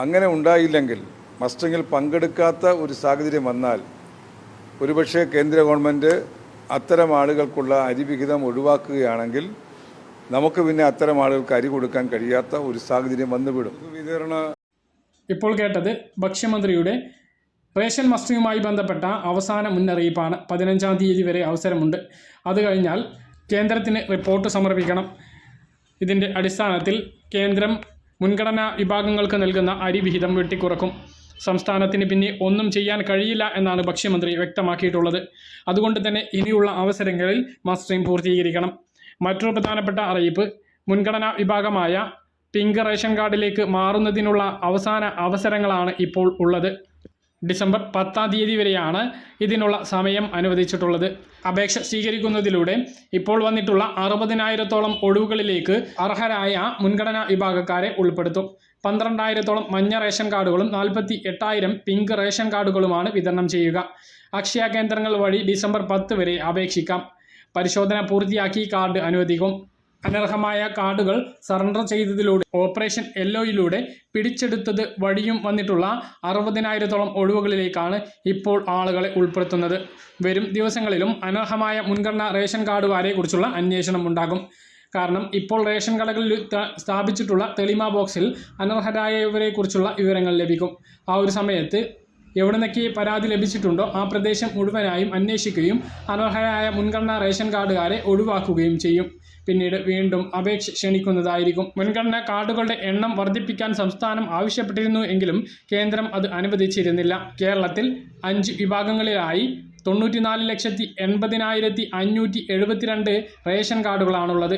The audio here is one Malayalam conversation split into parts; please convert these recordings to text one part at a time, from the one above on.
അങ്ങനെ ഉണ്ടായില്ലെങ്കിൽ മസ്റ്ററിങ്ങിൽ പങ്കെടുക്കാത്ത ഒരു സാഹചര്യം വന്നാൽ ഒരുപക്ഷെ കേന്ദ്ര ഗവൺമെന്റ് അത്തരം ആളുകൾക്കുള്ള അരിവിഹിതം ഒഴിവാക്കുകയാണെങ്കിൽ നമുക്ക് പിന്നെ അത്തരം ആളുകൾക്ക് അരി കൊടുക്കാൻ കഴിയാത്ത ഒരു സാഹചര്യം വന്നുവിടും. വിതരണ ഇപ്പോൾ കേട്ടത് ഭക്ഷ്യമന്ത്രിയുടെ റേഷൻ മസ്റ്ററിങ്ങുമായി ബന്ധപ്പെട്ട അവസാന മുന്നറിയിപ്പാണ്. പതിനഞ്ചാം തീയതി വരെ അവസരമുണ്ട്. അത് കഴിഞ്ഞാൽ കേന്ദ്രത്തിന് റിപ്പോർട്ട് സമർപ്പിക്കണം. ഇതിന്റെ അടിസ്ഥാനത്തിൽ കേന്ദ്രം മുൻഗണനാ വിഭാഗങ്ങൾക്ക് നൽകുന്ന അരി വിഹിതം വെട്ടിക്കുറക്കും. സംസ്ഥാനത്തിന് പിന്നെ ഒന്നും ചെയ്യാൻ കഴിയില്ല എന്നാണ് ഭക്ഷ്യമന്ത്രി വ്യക്തമാക്കിയിട്ടുള്ളത്. അതുകൊണ്ട് തന്നെ ഇനിയുള്ള അവസരങ്ങളിൽ മസ്റ്ററിംഗ് പൂർത്തീകരിക്കണം. മറ്റൊരു പ്രധാനപ്പെട്ട അറിയിപ്പ് മുൻഗണനാ വിഭാഗമായ പിങ്ക് റേഷൻ കാർഡിലേക്ക് മാറുന്നതിനുള്ള അവസാന അവസരങ്ങളാണ് ഇപ്പോൾ ഉള്ളത്. ഡിസംബർ പത്താം തീയതി വരെയാണ് ഇതിനുള്ള സമയം അനുവദിച്ചിട്ടുള്ളത്. അപേക്ഷ സ്വീകരിക്കുന്നതിലൂടെ ഇപ്പോൾ വന്നിട്ടുള്ള അറുപതിനായിരത്തോളം ഒഴിവുകളിലേക്ക് അർഹരായ മുൻഗണനാ വിഭാഗക്കാരെ ഉൾപ്പെടുത്തും. പന്ത്രണ്ടായിരത്തോളം മഞ്ഞ റേഷൻ കാർഡുകളും നാൽപ്പത്തി എട്ടായിരം പിങ്ക് റേഷൻ കാർഡുകളുമാണ് വിതരണം ചെയ്യുക. അക്ഷയ കേന്ദ്രങ്ങൾ വഴി ഡിസംബർ പത്ത് വരെ അപേക്ഷിക്കാം. പരിശോധന പൂർത്തിയാക്കി കാർഡ് അനുവദിക്കും. അനർഹമായ കാർഡുകൾ സറണ്ടർ ചെയ്തതിലൂടെ ഓപ്പറേഷൻ എല്ലോയിലൂടെ പിടിച്ചെടുത്തത് വഴിയും വന്നിട്ടുള്ള അറുപതിനായിരത്തോളം ഒഴിവുകളിലേക്കാണ് ഇപ്പോൾ ആളുകളെ ഉൾപ്പെടുത്തുന്നത്. വരും ദിവസങ്ങളിലും അനർഹമായ മുൻഗണന റേഷൻ കാർഡുകാരെ കുറിച്ചുള്ള അന്വേഷണം ഉണ്ടാകും. കാരണം ഇപ്പോൾ റേഷൻ കടകളിൽ സ്ഥാപിച്ചിട്ടുള്ള തെളിമ ബോക്സിൽ അനർഹരായവരെക്കുറിച്ചുള്ള വിവരങ്ങൾ ലഭിക്കും. ആ ഒരു സമയത്ത് എവിടെ നിന്നൊക്കെ പരാതി ലഭിച്ചിട്ടുണ്ടോ ആ പ്രദേശം മുഴുവനായും അന്വേഷിക്കുകയും അനർഹരായ മുൻഗണനാ റേഷൻ കാർഡുകാരെ ഒഴിവാക്കുകയും ചെയ്യും. പിന്നീട് വീണ്ടും അപേക്ഷ ക്ഷണിക്കുന്നതായിരിക്കും. മുൻഗണനാ കാർഡുകളുടെ എണ്ണം വർദ്ധിപ്പിക്കാൻ സംസ്ഥാനം ആവശ്യപ്പെട്ടിരുന്നു എങ്കിലും കേന്ദ്രം അത് അനുവദിച്ചിരുന്നില്ല. കേരളത്തിൽ അഞ്ച് വിഭാഗങ്ങളിലായി തൊണ്ണൂറ്റിനാല് ലക്ഷത്തി എൺപതിനായിരത്തി അഞ്ഞൂറ്റി എഴുപത്തിരണ്ട് റേഷൻ കാർഡുകളാണുള്ളത്.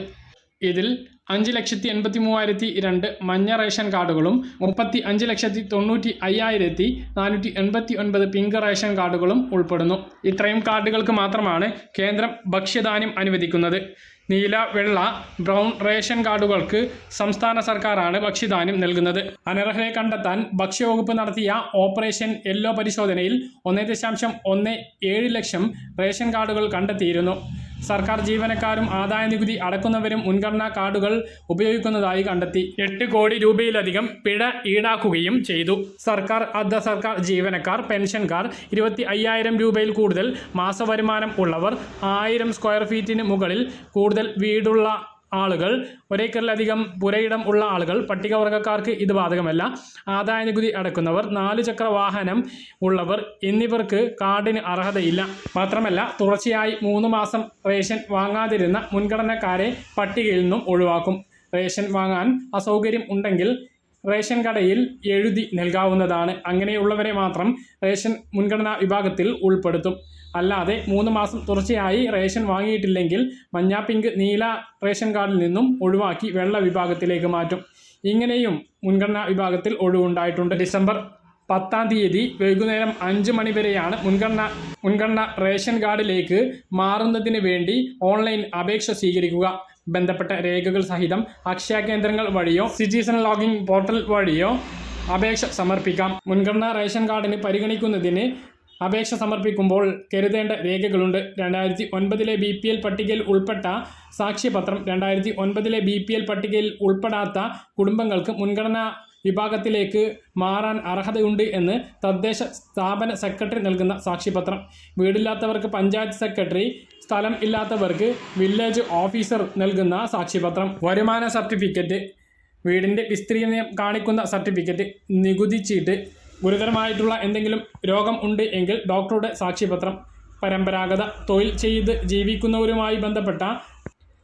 ഇതിൽ അഞ്ച് ലക്ഷത്തി എൺപത്തി മൂവായിരത്തി രണ്ട് മഞ്ഞ റേഷൻ കാർഡുകളും മുപ്പത്തി അഞ്ച് ലക്ഷത്തി തൊണ്ണൂറ്റി അയ്യായിരത്തി നാനൂറ്റി എൺപത്തി ഒൻപത് പിങ്ക് റേഷൻ കാർഡുകളും ഉൾപ്പെടുന്നു. ഇത്രയും കാർഡുകൾക്ക് മാത്രമാണ് കേന്ദ്രം ഭക്ഷ്യധാന്യം അനുവദിക്കുന്നത്. നീല വെള്ള ബ്രൗൺ റേഷൻ കാർഡുകൾക്ക് സംസ്ഥാന സർക്കാരാണ് ഭക്ഷ്യധാന്യം നൽകുന്നത്. അനർഹരെ കണ്ടെത്താൻ ഭക്ഷ്യവകുപ്പ് നടത്തിയ ഓപ്പറേഷൻ യെല്ലോ പരിശോധനയിൽ ഒന്നേ ദശാംശം ഒന്ന് ഏഴ് ലക്ഷം റേഷൻ കാർഡുകൾ കണ്ടെത്തിയിരുന്നു. സർക്കാർ ജീവനക്കാരും ആദായ നികുതി അടക്കുന്നവരും മുൻഗണനാ കാർഡുകൾ ഉപയോഗിക്കുന്നതായി കണ്ടെത്തി. എട്ട് കോടി രൂപയിലധികം പിഴ ഈടാക്കുകയും ചെയ്തു. സർക്കാർ അർദ്ധ സർക്കാർ ജീവനക്കാർ പെൻഷൻകാർ ഇരുപത്തി അയ്യായിരം രൂപയിൽ കൂടുതൽ മാസവരുമാനം ഉള്ളവർ ആയിരം സ്ക്വയർ ഫീറ്റിന് മുകളിൽ കൂടുതൽ വീടുള്ള ആളുകൾ. ഒരേക്കറിലധികം പുരയിടം ഉള്ള ആളുകൾ. പട്ടികവർഗക്കാർക്ക് ഇത് ബാധകമല്ല. ആദായ നികുതി അടക്കുന്നവർ നാല് ചക്ര വാഹനം ഉള്ളവർ എന്നിവർക്ക് കാർഡിന് അർഹതയില്ല. മാത്രമല്ല തുടർച്ചയായി മൂന്ന് മാസം റേഷൻ വാങ്ങാതിരുന്ന മുൻഗണനക്കാരെ പട്ടികയിൽ നിന്നും ഒഴിവാക്കും. റേഷൻ വാങ്ങാൻ അസൗകര്യം ഉണ്ടെങ്കിൽ റേഷൻ കടയിൽ എഴുതി നൽകാവുന്നതാണ്. അങ്ങനെയുള്ളവരെ മാത്രം റേഷൻ മുൻഗണനാ വിഭാഗത്തിൽ ഉൾപ്പെടുത്തും. അല്ലാതെ മൂന്ന് മാസം തുടർച്ചയായി റേഷൻ വാങ്ങിയിട്ടില്ലെങ്കിൽ മഞ്ഞ പിങ്ക് നീല റേഷൻ കാർഡിൽ നിന്നും ഒഴിവാക്കി വെള്ള വിഭാഗത്തിലേക്ക് മാറ്റും. ഇങ്ങനെയും മുൻഗണനാ വിഭാഗത്തിൽ ഒഴിവുണ്ടായിട്ടുണ്ട്. ഡിസംബർ പത്താം തീയതി വൈകുന്നേരം അഞ്ച് മണി വരെയാണ് മുൻഗണന മുൻഗണന റേഷൻ കാർഡിലേക്ക് മാറുന്നതിന് വേണ്ടി ഓൺലൈൻ അപേക്ഷ സ്വീകരിക്കുക. ബന്ധപ്പെട്ട രേഖകൾ സഹിതം അക്ഷയ കേന്ദ്രങ്ങൾ വഴിയോ സിറ്റിസൺ ലോഗിൻ പോർട്ടൽ വഴിയോ അപേക്ഷ സമർപ്പിക്കാം. മുൻഗണനാ റേഷൻ കാർഡിന് പരിഗണിക്കുന്നതിന് അപേക്ഷ സമർപ്പിക്കുമ്പോൾ കരുതേണ്ട രേഖകളുണ്ട്. രണ്ടായിരത്തി ഒൻപതിലെ ബി പി എൽ പട്ടികയിൽ ഉൾപ്പെട്ട സാക്ഷ്യപത്രം രണ്ടായിരത്തി ഒൻപതിലെ ബി പി എൽ പട്ടികയിൽ ഉൾപ്പെടാത്ത കുടുംബങ്ങൾക്ക് മുൻഗണനാ വിഭാഗത്തിലേക്ക് മാറാൻ അർഹതയുണ്ട് എന്ന് തദ്ദേശ സ്ഥാപന സെക്രട്ടറി നൽകുന്ന സാക്ഷ്യപത്രം. വീടില്ലാത്തവർക്ക് പഞ്ചായത്ത് സെക്രട്ടറി സ്ഥലം ഇല്ലാത്തവർക്ക് വില്ലേജ് ഓഫീസർ നൽകുന്ന സാക്ഷ്യപത്രം. വരുമാന സർട്ടിഫിക്കറ്റ് വീടിന്റെ വിസ്തീർണം കാണിക്കുന്ന സർട്ടിഫിക്കറ്റ് നികുതി ചീട്ട് ഗുരുതരമായിട്ടുള്ള എന്തെങ്കിലും രോഗം ഉണ്ട് എങ്കിൽ ഡോക്ടറുടെ സാക്ഷ്യപത്രം പരമ്പരാഗത തൊഴിൽ ചെയ്ത് ജീവിക്കുന്നവരുമായി ബന്ധപ്പെട്ട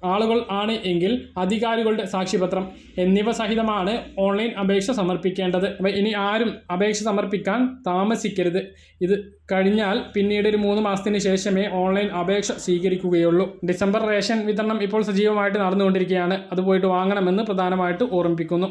ആളുകൾ ആണ് എങ്കിൽ അധികാരികളുടെ സാക്ഷ്യപത്രം എന്നിവ സഹിതമാണ് ഓൺലൈൻ അപേക്ഷ സമർപ്പിക്കേണ്ടത്. ഇനി ആരും അപേക്ഷ സമർപ്പിക്കാൻ താമസിക്കരുത്. ഇത് കഴിഞ്ഞാൽ പിന്നീട് ഒരു മൂന്ന് മാസത്തിന് ശേഷമേ ഓൺലൈൻ അപേക്ഷ സ്വീകരിക്കുകയുള്ളൂ. ഡിസംബർ റേഷൻ വിതരണം ഇപ്പോൾ സജീവമായിട്ട് നടന്നുകൊണ്ടിരിക്കുകയാണ്. അത് പോയിട്ട് വാങ്ങണമെന്ന് പ്രധാനമായിട്ട് ഓർമ്മിപ്പിക്കുന്നു.